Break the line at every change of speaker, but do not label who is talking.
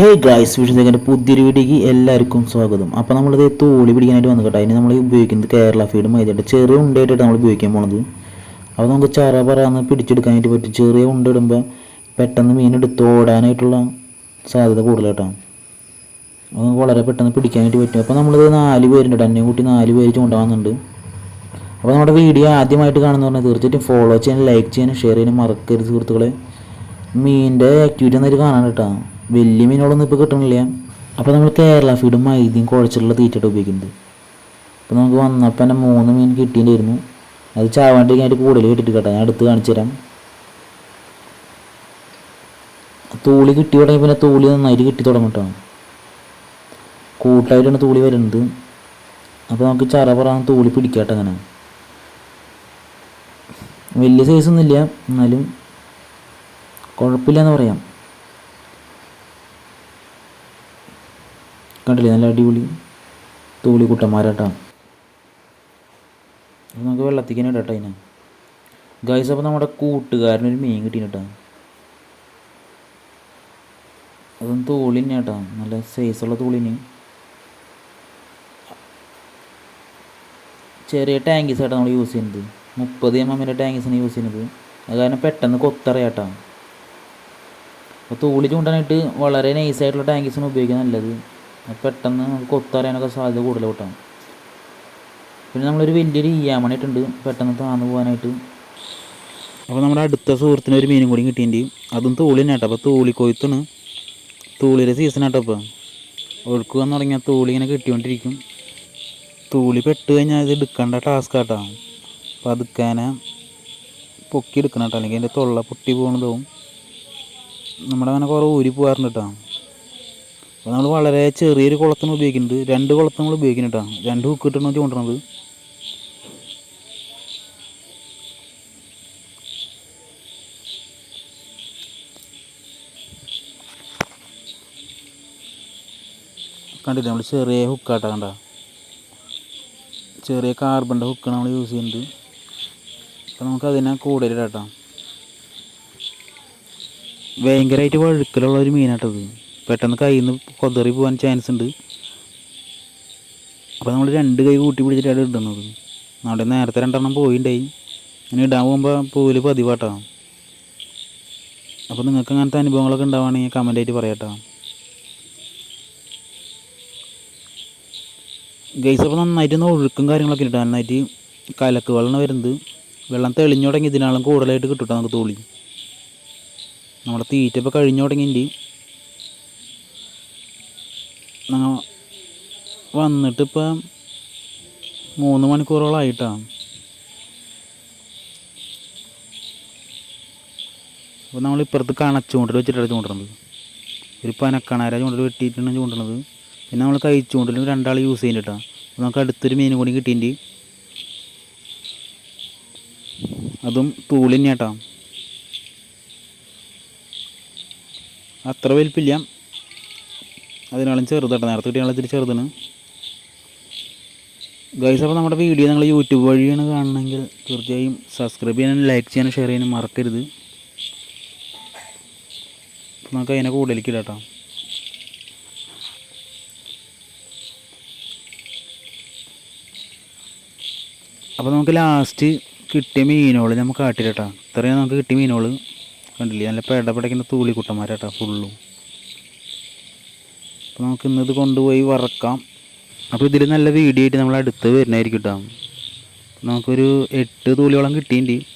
Hey guys വിഷയത്തിന്റെ പുതിയൊരു വീഡിയോക്ക് എല്ലാവർക്കും സ്വാഗതം. അപ്പോൾ നമ്മളിത് തോളി പിടിക്കാനായിട്ട് വന്നു കേട്ടോ. അതിന് നമ്മൾ ഉപയോഗിക്കുന്നത് കേരള ഫീഡ് മൈദയുടെ ചെറിയ ഉണ്ടയായിട്ടാണ് നമ്മൾ ഉപയോഗിക്കാൻ പോണത്. അപ്പോൾ നമുക്ക് ചറ പറയാന്ന് പിടിച്ചെടുക്കാനായിട്ട് പറ്റും. ചെറിയ ഉണ്ട ഇടുമ്പോൾ പെട്ടെന്ന് മീൻ എടുത്ത് ഓടാനായിട്ടുള്ള സാധ്യത കൂടുതൽ കേട്ടോ. അത് വളരെ പെട്ടെന്ന് പിടിക്കാനായിട്ട് പറ്റും. അപ്പോൾ നമ്മളിത് നാല് പേരുണ്ട് എന്നെ കൂട്ടി നാല് പേര് ചൂണ്ടാവുന്നുണ്ട് അപ്പോൾ നമ്മുടെ വീഡിയോ ആദ്യമായിട്ട് കാണുന്ന പറഞ്ഞാൽ തീർച്ചയായിട്ടും ഫോളോ ചെയ്യാനും ലൈക്ക് ചെയ്യാനും ഷെയർ ചെയ്യാനും മറക്കരുത് സുഹൃത്തുക്കളെ. മീനിന്റെ ആക്ടിവിറ്റി എന്നൊരു കാണാൻ കേട്ടോ. വലിയ മീനുകളൊന്നും ഇപ്പോൾ കിട്ടണില്ല. അപ്പോൾ നമ്മൾ കേരള ഫീഡും മൈദ്യം കുഴച്ചിട്ടുള്ള തീറ്റയിട്ട് ഉപയോഗിക്കുന്നത്. അപ്പോൾ നമുക്ക് വന്നപ്പോൾ തന്നെ മൂന്ന് മീൻ കിട്ടിയിട്ടുണ്ടായിരുന്നു. അത് ചാവാണ്ടിരിക്കാനായിട്ട് കൂടുതൽ കിട്ടിയിട്ട് കേട്ടോ. ഞാൻ അടുത്ത് കാണിച്ചു തരാം. തൂളി കിട്ടി തുടങ്ങി പിന്നെ തൂളി നന്നായിട്ട് കിട്ടി തുടങ്ങിട്ടാണ് കേട്ടോ. കൂട്ടായിട്ടാണ് തൂളി വരുന്നത്. അപ്പോൾ നമുക്ക് ചറ പറ തൂളി പിടിക്കാട്ടെ അങ്ങനെ. വലിയ സൈസൊന്നുമില്ല എന്നാലും കുഴപ്പമില്ല എന്ന് പറയാം. കണ്ടില്ലേ? നല്ല അടിപൊളി തൂളി കുട്ടന്മാരാട്ടാ. അപ്പോൾ നമുക്ക് വെള്ളത്തിക്ക് തന്നെ ഇടട്ടെ അതിനെ. ഗൈസ് അപ്പോൾ നമ്മുടെ കൂട്ടുകാരനൊരു മീൻ കിട്ടീനട്ടാ അതും തൂളി തന്നെ കേട്ടോ നല്ല സൈസുള്ള തൂളിന് ചെറിയ ടാങ്കീസ് ആയിട്ടാണ് നമ്മൾ യൂസ് ചെയ്യുന്നത്. മുപ്പത് എം എമ്മിന്റെ ടാങ്കീസാണ് യൂസ് ചെയ്യുന്നത്. അത് കാരണം പെട്ടെന്ന് കൊത്തറിയാട്ടോ. അപ്പോൾ തൂളി ചൂണ്ടാനായിട്ട് വളരെ നൈസായിട്ടുള്ള ടാങ്കീസാണ് ഉപയോഗിക്കുന്നത് നല്ലത്. പെട്ടെന്ന് നമുക്ക് ഒത്തറിയാനൊക്കെ സാധ്യത കൂടുതൽ കിട്ടാം പിന്നെ നമ്മളൊരു വലിയൊരു ഈയാമണി ഇട്ടുണ്ട്. പെട്ടെന്ന് താന്നു പോകാനായിട്ട് അപ്പോൾ നമ്മുടെ അടുത്ത സുഹൃത്തിന് ഒരു മീനും കൂടി കിട്ടിയിട്ടുണ്ട് അതും തൂളി തന്നെ കേട്ടോ. അപ്പോൾ തൂളി കൊയ്ത്താണ് തൂളിയുടെ സീസൺ ആട്ടോ ഇപ്പോൾ ഒഴുക്ക് വന്ന് തുടങ്ങിയാൽ തൂളി ഇങ്ങനെ കിട്ടിക്കൊണ്ടിരിക്കും. തൂളി പെട്ട് കഴിഞ്ഞാൽ ഇത് എടുക്കേണ്ട ടാസ്ക് ആട്ടോ. അപ്പോൾ അതുക്കാനെ പൊക്കി എടുക്കണം കേട്ടോ. അല്ലെങ്കിൽ അതിന്റെ തൊള്ള പൊട്ടി പോകുന്നതാവും നമ്മുടെ അങ്ങനെ കുറേ ഊരി പോകാറുണ്ട് കേട്ടോ. അപ്പോൾ നമ്മൾ വളരെ ചെറിയൊരു കുളത്താണ് ഉപയോഗിക്കുന്നത്. രണ്ട് കുളത്ത് നമ്മൾ ഉപയോഗിക്കുന്നത് കേട്ടോ. രണ്ട് ഹുക്ക് ഇട്ടാണ് ചൂണ്ടണത്. കണ്ടില്ല? നമ്മൾ ചെറിയ ഹുക്കാട്ടാ കണ്ട? ചെറിയ കാർബണിന്റെ ഹുക്കാണ് നമ്മൾ യൂസ് ചെയ്യുന്നത്. അപ്പോൾ നമുക്ക് അതിനെ കൂടുതൽ കേട്ടോ. ഭയങ്കരമായിട്ട് വഴുക്കലുള്ള ഒരു മീനാട്ടത് പെട്ടെന്ന് കയ്യിൽ നിന്ന് കൊതറി പോകാൻ ചാൻസ് ഉണ്ട്. അപ്പോൾ നമ്മൾ രണ്ട് കൈ കൂട്ടി പിടിച്ചിട്ടാണ് ഇടുന്നത്. നമ്മുടെ നേരത്തെ രണ്ടെണ്ണം പോയിണ്ടായി. ഇനി ഇടാൻ പോകുമ്പോൾ പൂവിൽ പതിവാട്ടോ. അപ്പോൾ നിങ്ങൾക്ക് അങ്ങനത്തെ അനുഭവങ്ങളൊക്കെ ഉണ്ടാവുകയാണെങ്കിൽ കമന്റ് ആയിട്ട് പറയാട്ടോ. ഗൈസ് അപ്പോൾ നന്നായിട്ട് ഒന്ന് ഒഴുക്കും കാര്യങ്ങളൊക്കെ ഇട്ടാൽ നന്നായിട്ട് കലക്ക് വെള്ളം വരുന്നത്. വെള്ളം തെളിഞ്ഞു തുടങ്ങി ഇതിനാളും കൂടുതലായിട്ട് കിട്ടും നമുക്ക് തോളി. നമ്മുടെ തീറ്റ ഇപ്പോൾ കഴിഞ്ഞു തുടങ്ങിയിട്ട് ഞങ്ങൾ വന്നിട്ട് ഇപ്പം മൂന്ന് മണിക്കൂറോളമായിട്ടാണ് അപ്പോൾ നമ്മൾ ഇപ്പുറത്ത് കണച്ചുകൊണ്ടിൽ വെച്ചിട്ടാണ് ചൂണ്ടുന്നത് ഒരു പനക്കണാര ചൂണ്ടൽ വെട്ടിയിട്ടാണ് ചൂണ്ടണത്. പിന്നെ നമ്മൾ കഴിച്ചുകൊണ്ടിൽ രണ്ടാൾ യൂസ് ചെയ്യുന്നുണ്ടാണ് അപ്പോൾ നമുക്ക് അടുത്തൊരു മീൻ കൂടി കിട്ടിയിട്ടുണ്ട് അതും തൂളിന്നെട്ടാ അത്ര വലിപ്പില്ല. അതിനാളും ചെറുതായിട്ട് നേരത്തെ കിട്ടിയ ഇത്തിരി ചെറുതാണ് ഗൈസ് അപ്പോൾ നമ്മുടെ വീഡിയോ നിങ്ങൾ യൂട്യൂബ് വഴിയാണ് കാണണമെങ്കിൽ തീർച്ചയായും സബ്സ്ക്രൈബ് ചെയ്യാനും ലൈക്ക് ചെയ്യാനും ഷെയർ ചെയ്യാനും മറക്കരുത്. നമുക്ക് അതിനെ കൂടുതലേക്ക് കേട്ടോ അപ്പോൾ നമുക്ക് ലാസ്റ്റ് കിട്ടിയ മീനുകൾ നമുക്ക് കാട്ടിരട്ടാ ഇത്രയും നമുക്ക് കിട്ടിയ മീനുകൾ കണ്ടില്ലേ? നല്ല പേട പിടയ്ക്കുന്ന തൂളിക്കുട്ടന്മാരാട്ടാ ഫുള്ളും അപ്പോൾ നമുക്ക് ഇന്നത് കൊണ്ടുപോയി വറക്കാം. അപ്പോൾ ഇതിൽ നല്ല വീഡിയോ ആയിട്ട് നമ്മൾ അടുത്ത് വരുന്നതായിരിക്കും കേട്ടോ നമുക്കൊരു എട്ട് തൂലിയോളം കിട്ടിയിട്ടുണ്ട്